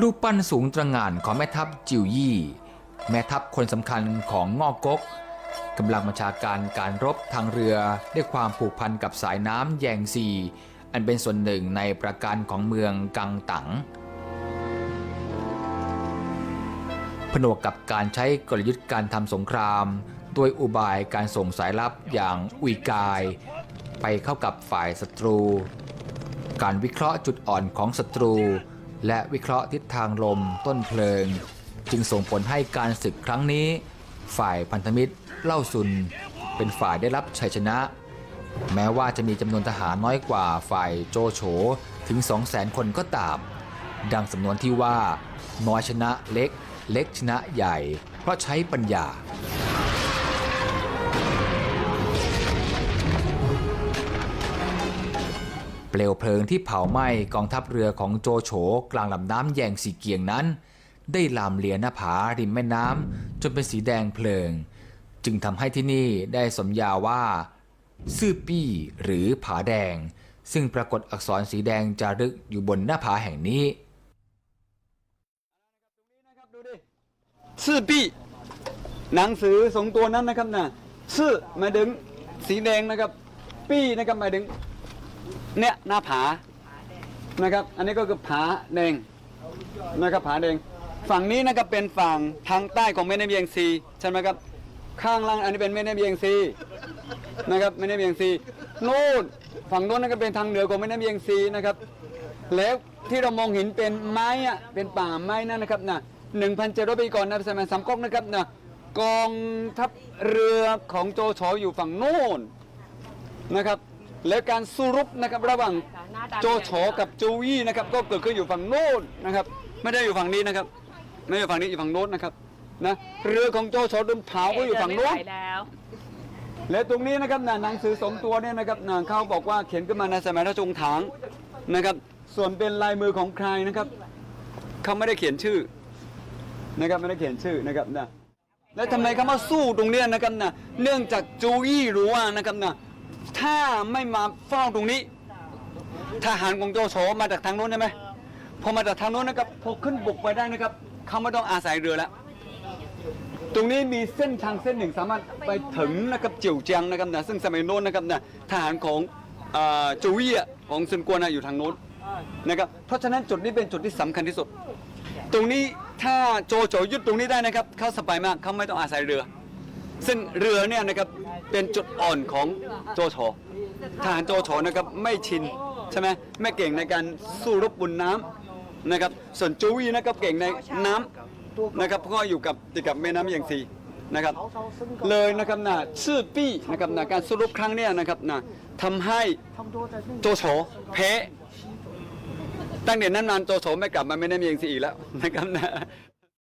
รูปปั้นสูงตระหง่านของแม่ทัพจิวยี่ แม่ทัพคนสำคัญของงอกกกกำลังบัญชาการการรบทางเรือด้วยความผูกพันกับสายน้ำแยงซี อันเป็นส่วนหนึ่งในประการของเมืองกังตังผนวกกับการใช้กลยุทธ์การทำสงครามด้วยอุบายการส่งสายลับอย่างอุยกาย ไปเข้ากับฝ่ายศัตรู การวิเคราะห์จุดอ่อนของศัตรู และวิเคราะห์ทิศทางลมต้นเพลิง จึงส่งผลให้การศึกครั้งนี้ ฝ่ายพันธมิตรเล่าซุน เป็นฝ่ายได้รับชัยชนะ แม้ว่าจะมีจำนวนทหารน้อยกว่าฝ่ายโจโฉถึง 200,000 คนก็ตาม ดังสำนวนที่ว่า น้อยชนะเล็ก เล็กชนะใหญ่ เพราะใช้ปัญญา เปลวเพลิงที่เผาไหม้กองทัพเรือของโจโฉกลางลำน้ำแยงสีเกียงนั้น ได้ลามเลียหน้าผาริมแม่น้ำจนเป็นสีแดงเพลิง จึงทำให้ที่นี่ได้สมญาว่า ซื่อปี้หรือผาแดง ซึ่งปรากฏอักษรสีแดงจารึกอยู่บนหน้าผาแห่งนี้ชื่อปี้หนังสือสองตัวนั้นนะครับนะชื่อหมายถึงสีแดงนะครับ ปี้นะครับหมายถึง เนี่ยหน้าผานะครับ อันนี้ก็คือผาแดงนะครับผาแดง ฝั่งนี้นะครับเป็นฝั่งทางใต้ของแม่น้ำเบียงซีใช่ไหมครับ ข้างล่างอันนี้เป็นแม่น้ำเบียงซีนะครับแม่น้ำเบียงซีนู่นฝั่งโน้นนะครับเป็นทางเหนือของแม่น้ำเบียงซีนะครับ แล้วที่เรามองเห็นเป็นไม้อะเป็นป่าไม้นั่นนะครับนะหนึ่งพันเจ็ดร้อยปีก่อนนะสมัยสามก๊กนะครับนะกองทัพเรือของโจโฉอยู่ฝั่งโน้นนะครับ แล้วการสู้รบนะครับระหว่างโจโฉกับโจวี่นะครับก็เกิดขึ้นอยู่ฝั่งโน้นนะครับ ไม่ได้อยู่ฝั่งนี้นะครับ ไม่ได้อยู่ฝั่งนี้อยู่ฝั่งโน้นนะครับนะเรือของโจโฉโดนเผาก็อยู่ฝั่งโน้นเดิไม่ไหวแล้วและตรงนี้นะครับนะหนังสือสองตัวเนี่ยนะครับนะเขาบอกว่าเขียนขึ้นมาในสมัยราชวงศ์ถางนะครับ ส่วนเป็นลายมือของใครนะครับเขาไม่ได้เขียนชื่อนะครับไม่ได้เขียนชื่อนะครับนะและทำไมเขามาสู้ตรงเนี้ยนะครับนะเนื่องจากจูอี้รู้ว่านะครับนะ ถ้าไม่มาเฝ้าตรงนี้ ทหารของโจโฉมาจากทางโน้นใช่ไหมพอมาจากทางโน้นนะครับพอขึ้นบกไปได้นะครับเขาไม่ต้องอาศัยเรือแล้วตรงนี้มีเส้นทางเส้นหนึ่งสามารถไปถึงนะครับจิ๋วเจียงนะครับนะซึ่งสมัยโน้นนะครับนะทหารของอจูวี่ของซุนกวนอะอยู่ทางโน้นนะครับเพราะฉะนั้นจุดนี้เป็นจุดที่สำคัญที่สุด ตรงนี้ถ้าโจโฉยึดตรงนี้ได้นะครับ เขาสบายมากเขาไม่ต้องอาศัยเรือ ซึ่งเรือเนี่ยนะครับเป็นจุดอ่อนของโจโฉทหารโจโฉนะครับไม่ชินใช่ไหมไม่เก่งในการสู้รบบนน้ำนะครับส่วนจูวี่นะครับเก่งในน้ำนะครับเพราะว่าอยู่กับติดกับแม่น้ำเยางซีนะครับเลยนะครับนะชื่อปี้นะครับนะการสู้รบครั้งเนี้ยนะครับนะทำให้โจโฉแพ้ตั้งแต่นั้นนานโจโฉไม่กลับมาแม่น้ำเยางซีอีกแล้วนะครับนะ